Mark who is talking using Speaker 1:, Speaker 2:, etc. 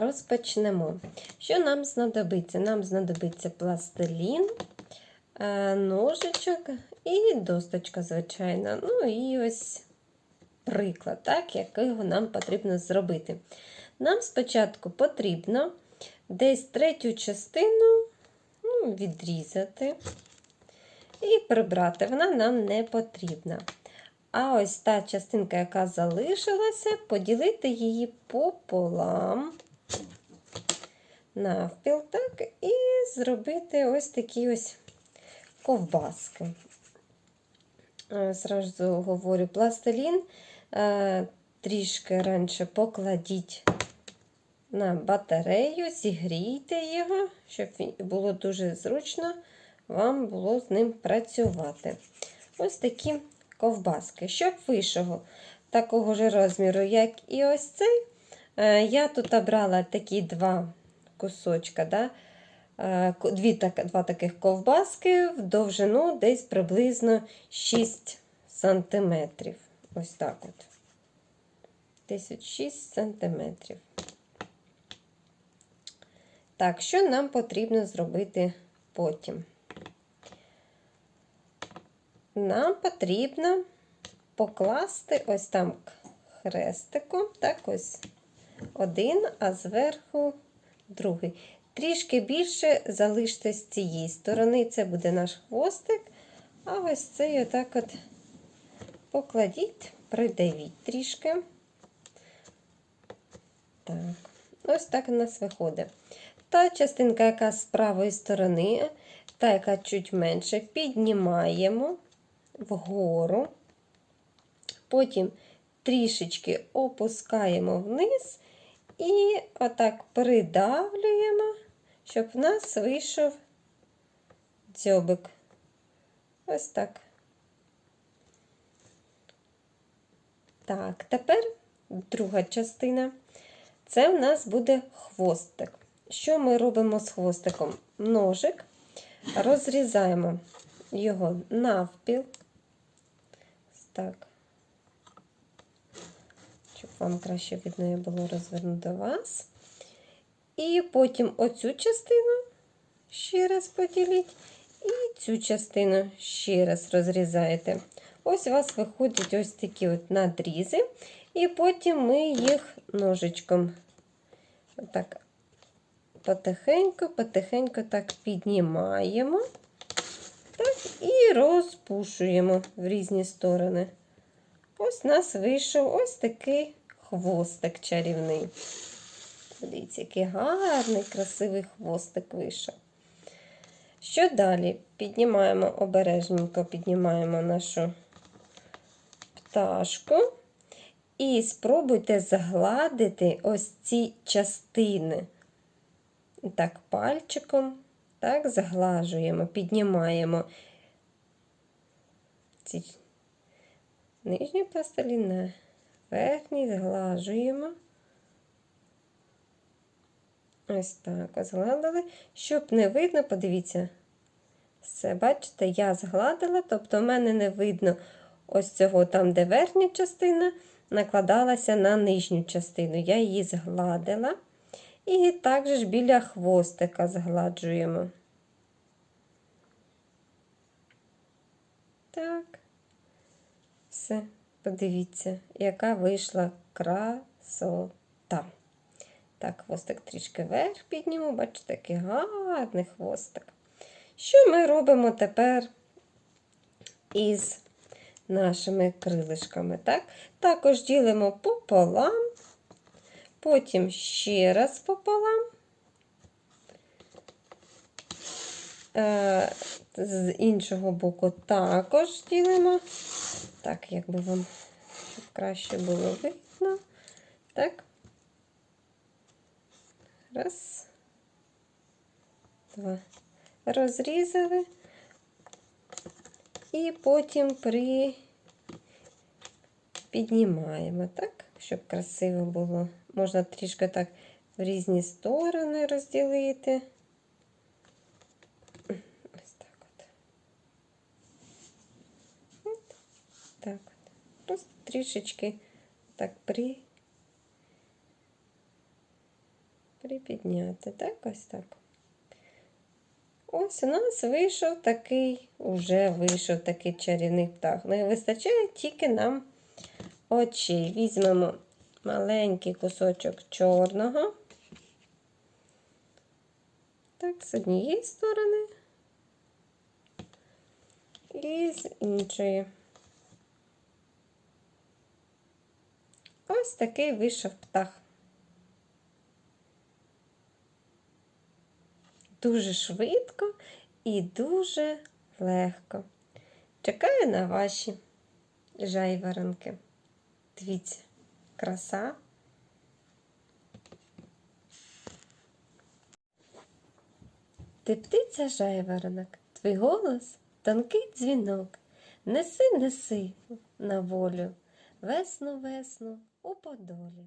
Speaker 1: розпочнемо. Що нам знадобиться? Нам знадобиться пластилін, е, ножичок і досточка, звичайно. Ну і ось приклад, так, якого нам потрібно зробити. Нам спочатку потрібно десь третю частину ну, відрізати і прибрати. Вона нам не потрібна. А ось та частинка, яка залишилася, поділити її пополам, навпіл, так, і зробити ось такі ось ковбаски. Е, Зразу говорю, пластилін е, трішки раніше покладіть на батарею, зігрійте його, щоб було дуже зручно вам було з ним працювати. Ось такі ковбаски. Щоб вийшов такого ж розміру, як і ось цей, е, я тут обрала такі два кусочка. Да? Дві, так, два таких ковбаски в довжину десь приблизно 6 см. Ось так от. Десь 6 см. Так, що нам потрібно зробити потім? Нам потрібно покласти ось там хрестиком, так ось один, а зверху другий. Трішки більше залиште з цієї сторони, це буде наш хвостик, а ось цей отак от покладіть, придавіть трішки. Так, ось так у нас виходить. Та частинка, яка з правої сторони, та, яка чуть менше, піднімаємо вгору, потім трішечки опускаємо вниз і отак придавлюємо, щоб в нас вийшов дзьобик. Ось так. Так, тепер друга частина. Це в нас буде хвостик. Що ми робимо з хвостиком? Ножик, розрізаємо його навпіл. Так, вам краще видно було розвернути вас. І потім оцю частину ще раз поділіть, і цю частину ще раз розрізаєте. Ось у вас виходять ось такі от надрізи, і потім ми їх ножичком так потихеньку, потихеньку так піднімаємо. Так, і розпушуємо в різні сторони. Ось у нас вийшов ось такий хвостик чарівний. Дивіться, який гарний, красивий хвостик вийшов. Що далі? Піднімаємо обережненько, піднімаємо нашу пташку. І спробуйте загладити ось ці частини. Так, пальчиком, так, заглажуємо, піднімаємо ці нижні пластиліни, верхній зглажуємо. Ось так згладили. Щоб не видно, подивіться, все, бачите, я згладила, тобто в мене не видно ось цього там, де верхня частина, накладалася на нижню частину. Я її згладила. І також біля хвостика згладжуємо. Так, все, подивіться, яка вийшла красота. Так, хвостик трішки вверх підніму, бачите, який гарний хвостик. Що ми робимо тепер із нашими крилишками? Так? Також ділимо пополам. Потім ще раз пополам. Е, з іншого боку також ділимо. Так, якби вам краще було видно. Так. Раз. Два. Розрізали. І потім при піднімаємо, так, щоб красиво було. Можна трішки так в різні сторони розділити. Ось так от. От так от. Просто трішечки так при. припідняти. Так, ось так. Ось у нас вийшов такий, уже вийшов такий чарівний птах. Не вистачає тільки нам очей. Візьмемо маленький кусочок чорного. Так, з однієї сторони і з іншої. Ось такий вийшов птах. Дуже швидко і дуже легко. Чекаю на ваші жайворонки. Дивіться, краса. Ти птиця жайворонок, твій голос тонкий дзвінок. Неси, неси на волю, весну, весну у подолі.